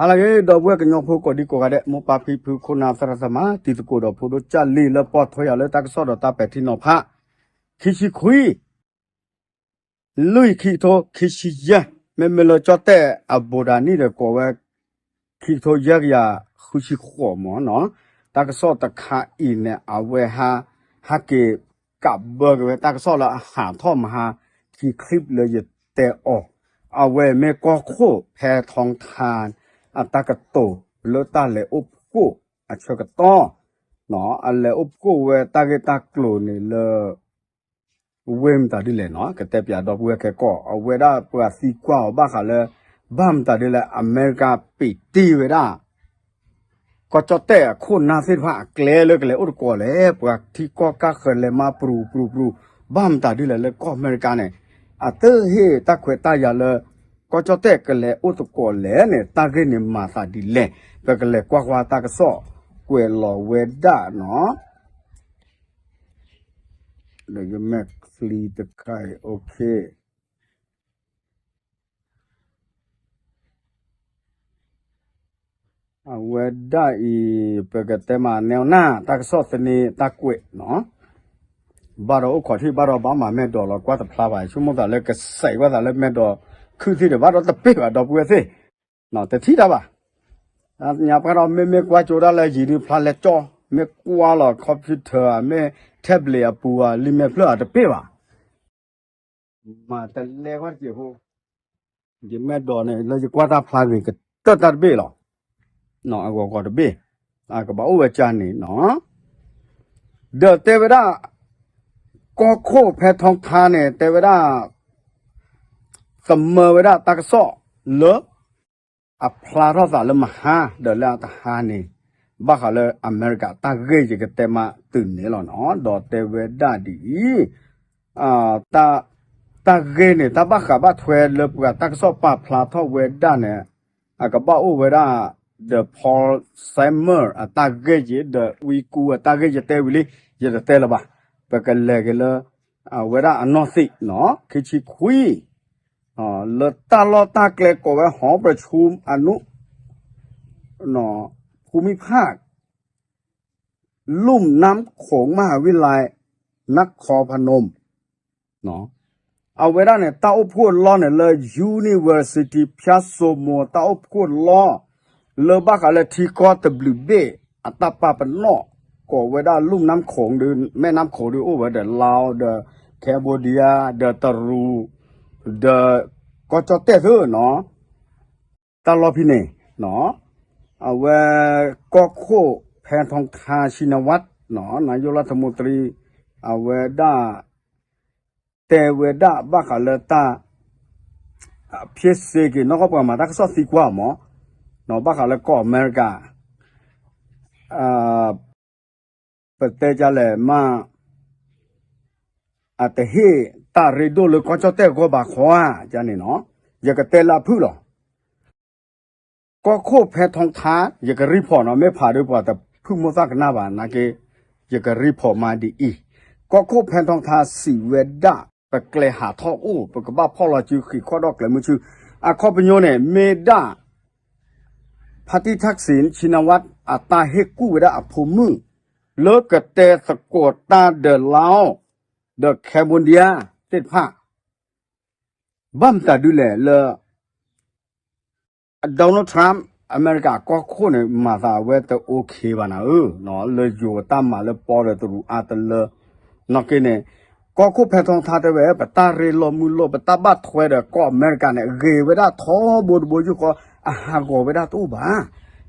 ဟာလာကေတော့ဘွဲကညောဖို့ကိုဒီကိုကတဲ့မပါဖီဖူခုနာစရစမတီတကိုတော့ဖို့တော့ကြလီလပေါ်ထွေရလေတက်ဆော့တော့တပက်တီနော်ဖာခိရှိခွီလူခီတော့ခိရှိယမေမလချတဲ့အဘူဒာနီတဲ့ကိုဝဲခိတော့ရရခုရှိခေါ်မောနော်တက်ဆော့တခါအင်းနဲ့အဝဲဟာဟာကေကပ်ဘဂ ဝဲတက်ဆော့လာဟာထောမဟာခိခလစ်လေတဲ့အောအဝဲမေကောခိုဖဲทองทาน အတကတောလောတလေဥပကိုအချကတောနော်အလေဥပကိုဝဲတကတကလိုနေလေဝဲမတာဒီလေနော်ကတဲ့ပြတော့ဝဲကေကောအဝဲဒါပရာစီကွာဘာခလေဘမ်တာဒီလေအမေရိကပီတီဝဲဒါก็จะแต่คนนาสิว่าเกลเลยกเลยอุดก่อเลยปว่าที่ก็กะเคเลยมาปรูปรูปรูบ้ามตาดิเลยเลยก็อเมริกาเนี่ยอะเตเฮตะเควตายาเลย ก็จะแต่กเลยอุตก่อเลยเนี่ยตาเกเนี่ยมาซาดิเลยปกเลยกว่ากว่าตากะซอกวยลอเวดาเนาะเดี๋ยวแม็กฟลีตะไคร้โอเค အဝဒဒဤပကတဲမနေနာတကဆော့စနေတကွေနော်ဘာတော့ခေါ်ထိဘာတော့ဘာမှမဲ့တော်လောကွာတဖလာပါချုံမကလည်းကစိုက်ဝါသာလည်းမဲ့တော် ခုစီတယ်ဘာတော့တပိပါတော့ပွေစေနော်တတိတာပါအညာပါတော့မေမေကွာကြိုရလဲကြီးဒီဖလာလဲကြောမေကွာလောကွန်ပျူတာမေတက်ဘလက်အပူအလီမေဖလာတပိပါမာတလဲကွာကြည့်ဟိုဒီမဲ့တော်နဲ့လဲကွာတာဖလာရင်ကတတ်တတ်ပိလောနော်အကောကောတပေးအာကဘာဥဝချာနေနော်ဒတေဝဒကောခိုဖဲထောင်းထားနေတေဝဒ သမဝဒတကဆောလောအဖလာရသာလမဟာဒလာတဟာနေဘာခလအမေရိကတဂေကြီးကတဲမတူနေလောနော်ဒေါ်တေဝဒဒီအာတာတဂေနေတဘခဘထွဲလပကတကဆောပဖလာထောဝေဒနေအကဘာဥဝဒ the Paul Simon atagge the we ku atagge te wili ye te la ba pa ka le ke la a wera anosi no ki chi khui a le ta lo ta kle ko we ho ประชุมอนุเนาะภูมิภาค ลุ่มน้ำโขงมหาวิทยาลัยนครพนมเนาะเอาเวลาเนี่ยเต้าอุพูดล้อเนี่ยเลย University พิาโซโมตาอุพูดล้อเลบักอะไรที่ก็ตบลิเบอัตปาปนนอกก็เวลาลุ่มน้ำโขงดูแม่น้ำโขงดูโอ้เวเดลาวเดแคมโบเดียเดตารู เดก็จะเตะเอเนาะตลอพิเน่เนาะเอาเวก็โคแพนทองทาชินวัตรเนาะนายกรัฐมนตรีเอาเวด้าแต่เวด้าบ้าขาเลตาพียเซกินอกประมาณตักสอดสีกว่ามอเนาะบ้าขาเลก็อเมริกาอ่าประเทศจะเลยมา 啊，但是大人多了，光叫带过把花，家里喏，一个带拉铺了，光靠拍通他一个 report 呢，没拍的话，他铺没啥个那吧，那个一个 report 嘛的一，光靠拍通他是为大，不给下套乌，不给把跑了就去看到给么就，啊，靠朋友呢没大，พัทิทักษิณชินวัตรอัตตาเฮกู้เวลาอัพมือเลิกกระเตสะกดตาเดลาว เดแคมบเดียติดผ้าบัมตาดูแลเลโดนัลด์ทรัมป์อเมริกาก็คู่ในมาซาเวตโอเคบานะเออเนาะเลยอยู่ตามมาเลยปอเลยตูอาตเลนอกกินเนี่ยก็คู่แพทองทาเตเวปตาเรลมุลโลปตาบัดถวยเดก็อเมริกาเนี่ยเกเวดาทอบูดบูจุก็ อาหารก็ไม่ได้ตู้บ้า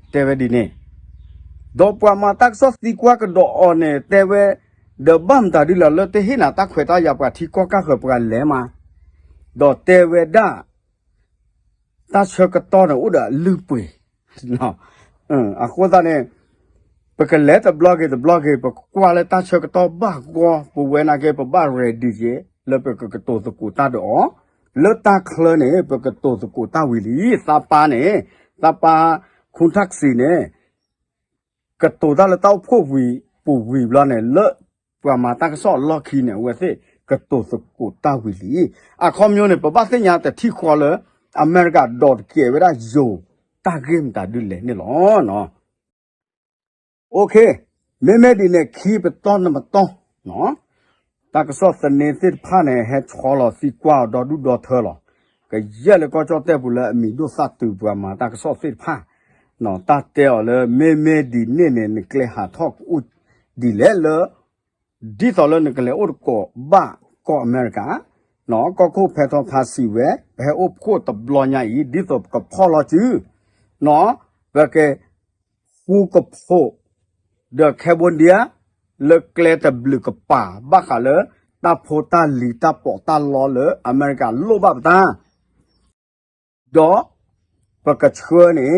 แต่เวดีเนี่ยดอกปามาตักซอสตีกว่าก็ดอกอ่อนเนี่ยแต่เว เดบัมตาดิละเลเตหินาตักเขวตายาปะที่ก็กะเขปกันแลมาดอกแต่เวดาตาเชกตอนะอุดะลืปุยเนาะเอออะควตาเนี่ยปะกะเลตบล็อกเกตบล็อกเกปะกว่าเลตาเชกตอบ้ากว่าปูเวนาเกปะบ้าเรดิเจเลปะกะกะโตสกูตาดอ လောတာခလနေပကတောစကိုတာဝီလီသပါနေသပါခွန်တက်စီနေကတောဒါလတောက်ဖို့ဝီပူဝီဘလာနေလော ပမာတာကဆော့လော်ခီနေဝဲစေကတောစကိုတာဝီလီအခေါမျိုးနေပပစညာတတိခေါ်လအမေရိက .k ဝရယို တာဂိမ်တာဒူလေနေလောနော်โอเคမဲမဲဒီနဲ့ခီးပတော့နမတော့နော်တာကဆော့စနေစစ်ဖာနေဟက်ခေါ်လို့စီကွာဒေါ်ဒူဒေါ်ထော်လို့ကရက်လေကောကြောတဲ့ဘူးလေအမီတို့စတူပွားမှာတာကဆော့စစ်ဖာနော်တာတဲလေမဲမဲဒီနေနေနကလေဟာထောက်ဥဒီလေလေ ဒီတော်လေနကလေဥကောဘာကောအမေရိကနော်ကောခုဖက်တော့ဖာစီဝဲဘဲဥပကိုတဘလညာဤဒီတော့ကဖော်လို့ကျူနော်ဘယ်ကဟူကဖို့ de Cambodia le klete blu ke pa ba kha le ta pho ta li ta po ta lo le America lo ba ta do pa ka chue ni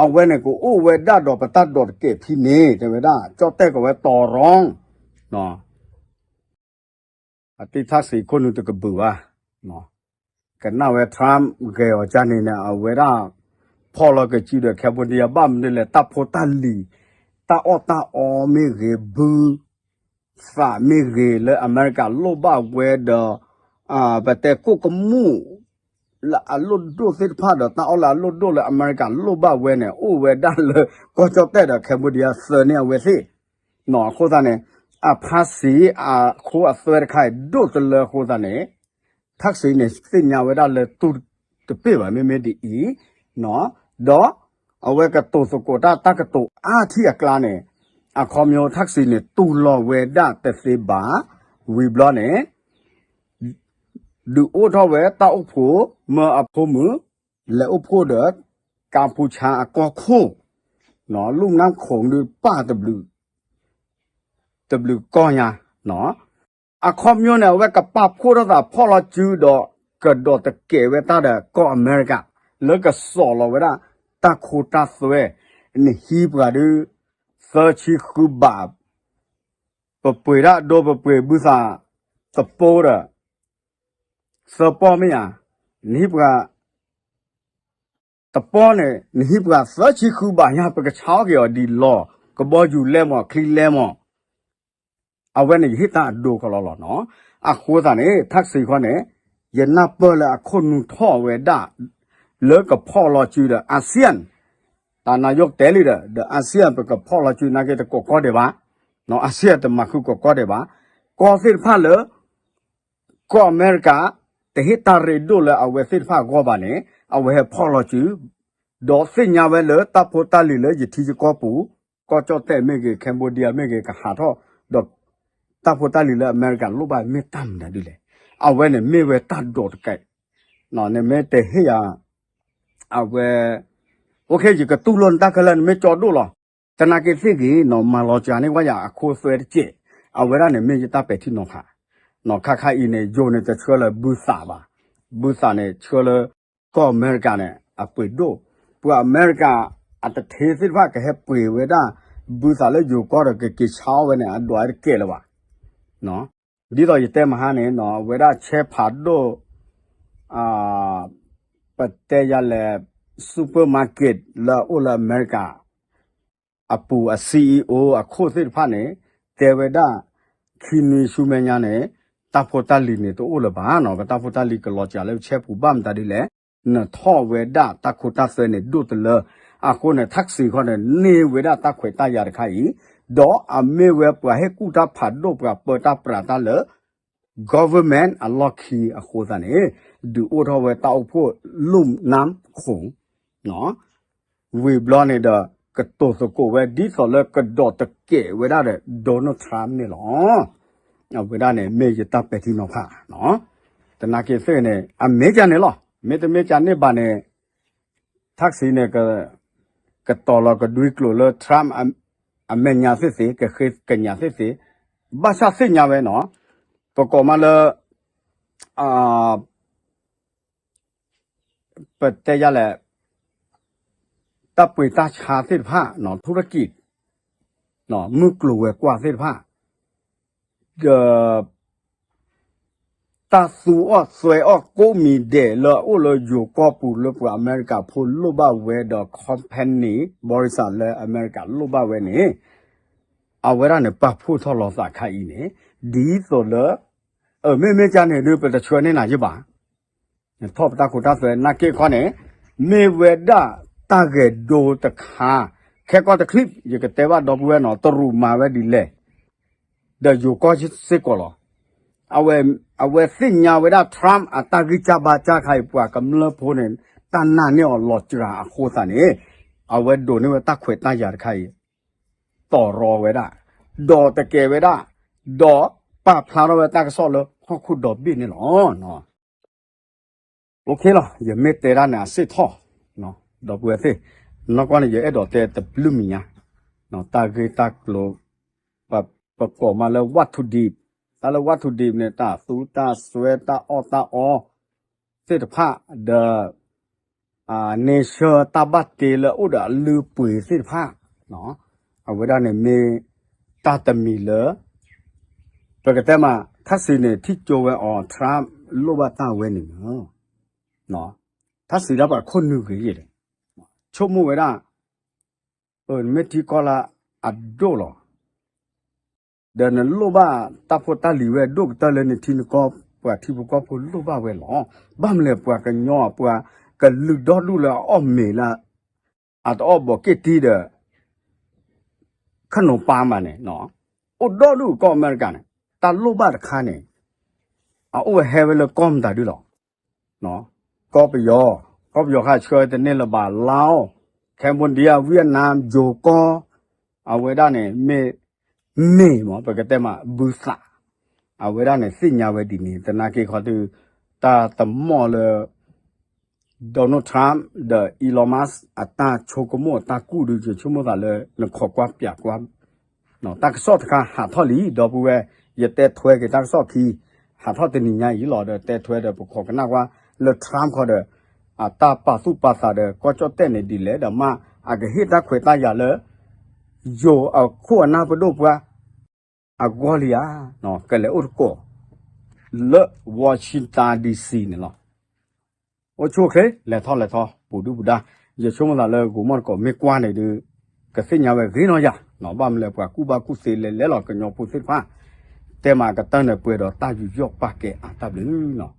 a we ne ko o we da do pa ta do ke phi ni de we da cho te ko we to rong no a ti tha si ko nu te ke bu wa no ka na we tram ge o cha ni na a we da ဖော်လကကြည့်တဲ့ကက်ဘဒီယာဘမ်နဲ့လေတပ်ဖို့တလီတာအော်တာအော်မေရေဘူးစာမေရေလေအမေရိကလောဘဝဲဒအာဘတဲ့ကိုကမှုလာအလုဒိုစစ်ဖာဒတာအော်လာလုဒိုလေအမေရိကလောဘဝဲနဲ့အိုဝဲဒါလေကိုချတဲ့ကက်ဘဒီယာစနေဝဲစီနော်ခိုးတာနဲ့ အဖာစီအခုအသွဲခိုင်ဒုတ်လေဟိုဒနဲ့သတ်စိနေစိညာဝဒလေတူတပေပါမေမေဒီဤနော်ဒေါအဝဲကတုစကိုတာတကတုအာထီအကလာနဲ့အခေါ်မျိုးသတ်စိနေတူလော်ဝေဒတက်စေပါဝီဘလောနဲ့လူအိုတော်ဝဲတောက်ဖို့မအဖို့မလေအဖို့ဒကမ်ပူချာအကောခိုနော်လုံနမ်ခုံလူပါတဘလူး W ကောညာနော်အခေါ်မျိုးနဲ့ဝက်ကပဖိုးရတာဖော်လာကျူတော့ကတော့တကယ်ဝဲတာတဲ့ကောအမေရိကလကဆော်လောဝဲတာတခိုတာဆွဲနဟီပရာဒူသာချီခုဘပ်ပပွေရတော့ပပွေဘူးစာသပေါ်ရစပေါ်မရနိပရာတပေါ်နဲ့နိပရာသာချီခုဘညာပကချောက်ရောဒီလောကဘောကျူလဲမောခလီလဲမော အဝဲနေဟိတာဒိုကလောလောနော်အခုသာနေသက်စီခွနဲ့ယနပလအခုနုထောဝဲဒါလောကဖော်လောချူဒအာဆီယံတာနာယုတ်တဲလီဒအာဆီယံပကဖော်လောချူနာကေတကိုကောတယ်ပါနော်အာဆီယံတမခုကိုကောတယ်ပါကောစစ်ဖာလကောအမေရိကတဟိတာရီဒိုလအဝဲစစ်ဖာကောပါနေအဝဲဖော်လောချူဒေါ်စညာဝဲလ တပ်ဖို့တလီလေယတိကောပူကောချောတဲ့မေကေကမ်ဘောဒီယာမေကေကဟာတော့ဒေါ် ta pho ta li la america lo ba me tam da di le a we ne me we ta do de kai no ne me te he ya a we okay ji ka tu lon ta ka lan me cho do lo ta na ke si gi no ma lo ja ne wa ya a kho swe de che a we ra ne me ji ta pe thi no kha no kha kha i ne jo ne te chwe le bu sa ba bu sa ne chwe le ko america ne a pwe do pu america a ta the si ba ka he pwe we da bu sa le jo ko de ke ke နော်ဒီတော့ရတဲ့မဟာနဲ့နော်ဝေဒချေဖာဒိုအာပတဲရလေစူပါမားကတ်လာအိုလာအမေရိကအပူအ CEO အခုစစ်ဖာနဲ့တေဝဒခီနီရှုမညာနဲ့တဖို့တလီနေတော့အိုလဘာနော်တဖို့တလီကလောချာလေချေပူဘမ်တဒီလေနထောဝေဒတခုတဆဲနေဒုတလအခုနဲ့တက်စီခေါနဲ့နေဝေဒတခွေတရရခိုင် ဒေါ်အမေဝဲပွားဟဲကူတာဖတ်တော့ပွားပေါ်တာပရာတာလေ government alloki အခုသနေဒူအိုထောဝဲတောက်ဖို့လုံနမ်ခုံနော်ဝေဘလနေတဲ့ကတောစကိုဝဲဒီဆိုလေကဒေါ်တကဲဝဲရတဲ့ဒေါ်နိုထရမ်နေလောအဝဲရနေမေရတပ်ပဲတီနော်ဖာနော်တနာကေဖဲနေအမေကြနေလောမေတမေကြနေပါနေတက်စီနေကကတော်လကဒွိကလိုလထရမ် အမေညာစစ်စီကခေကညာစစ်စီဘာသာစစ်ညာပဲနော်ပကောမလအာပတဲရလေတပ်ပွေတချာစစ်ဖာနော်ธุรกิจနော်มึกลัวกว่าစစ်ဖာเอ่อ ตาสูออสวยออกกูมีเดลอโอลอยู่ก็ปูลปอเมริกาพูลบาเวดคอมพานีบริษัทเลอเมริกาลบาเวนี่ အဝရနဲ့ပတ်ဖို့ထော်လောစာခိုင်နေဒီဆိုလအမေမေချာနေလို့ပတချွနေနာရပါထောပတာကိုတာဆိုနာကေခွနဲ့မေဝဒ တာကဲဒိုတခါခဲကောတခလစ်ရကတဲ့ဘာတော့ဘူးနော်တရူမာဝဲဒီလေဒါယိုကောချစ်စစ်ကောလော อาเวอาเวสิญยาวเวลาทรัมอัตากิจบาจาใครปวกำลังพูนตั้งนานเนี่ยหลอดจราโคตานี่เอาเวดูนี่เวตาเขวตาหยาดใครต่อรอเวลาดอตะเกเวดาดอป้าพลาเราเวตากสอเลยข้อคุณดอบีนี่หรอเนาะโอเคหรออย่าเมตเตรานะสิท้อเนาะดอกเวสินอกว่าเนี่ยเอดอเตตะลุมี่ะเนาะตากิตากโลปะประกอบมาแล้ววัตถุดิบ ตาละวัตถุดิบเนี่ยตาสูตาสวยตาออตาออเศรษฐภาเดออ่าเนเชอร์ตาบัตเตลอุดาลือปุ๋ยเศรษฐภาเนาะเอาไว้ได้เนี่ยเมตาตมีเลปกติมาทัศน์เนี่ยที่โจเวออทรัมโลบาตาเวนี่เนาะทัศน์รับคนนึกเยอะเลยชั่วโมงเวลาเออเมติกอลาอัดโดหรอ เดินลูบ้าตาพตาหลีเวดุกตาเลนทินกอบปวดที่บุกอบพลูบ้าเวหลอบ้ามเลยปวดกันย่อปวดกันลึกดอดลูละอ้อมเมละอาตออบอกเกตีเดขนมปามาเนี่ยเนาะอุดดอดลูก็เหมือนกันตาลูบ้าตะคาเนี่ยเอาโอ้เฮเวลก้อมตาดูหรอเนาะก็ไปยอก็ไปยอค่าเชื่อแต่เนี่ยละบาลาวแคมบนเดียเวียดนามโยกอเอาไว้ได้เนี่ยเม နေမပကတဲ့မှာဘူးစာအဝဲရနဲ့စိညာဝဲဒီနေတနာကေခေါ်သူတာတမော်လေဒေါ်နယ်ထရမ်ဒေအီလောမတ်အတာချိုကမောတာကူလူချချိုမောတာလေလခေါ်ကွာပြကွာနော်တက်ဆော့တကဟာထော်လီဒေါ်ပူဝဲရတဲ့ထွဲကတက်ဆော့ခီဟာထော်တနီညာရီလော်တဲ့ထွဲတဲ့ပခေါ်ကနာကွာလေထရမ်ခေါ်တဲ့အတာပါစုပါစာတဲ့ကောချော့တဲ့နေဒီလေဓမ္မအကဟိတခွေတရလေ yo a khu na pa do pa a go li ya no ke le ur ko le washington dc ne lo o chu ke le tho le tho pu du bu da ye chu ma la le go mo ko me kwa ne de ke se nya we vi no ya no ba me le pa ku ba ku se le le lo ke nyo pu se pa တဲမှာကတန်းနဲ့ပွဲတော့တာယူရော့ပါကဲအာတပ်လူနော်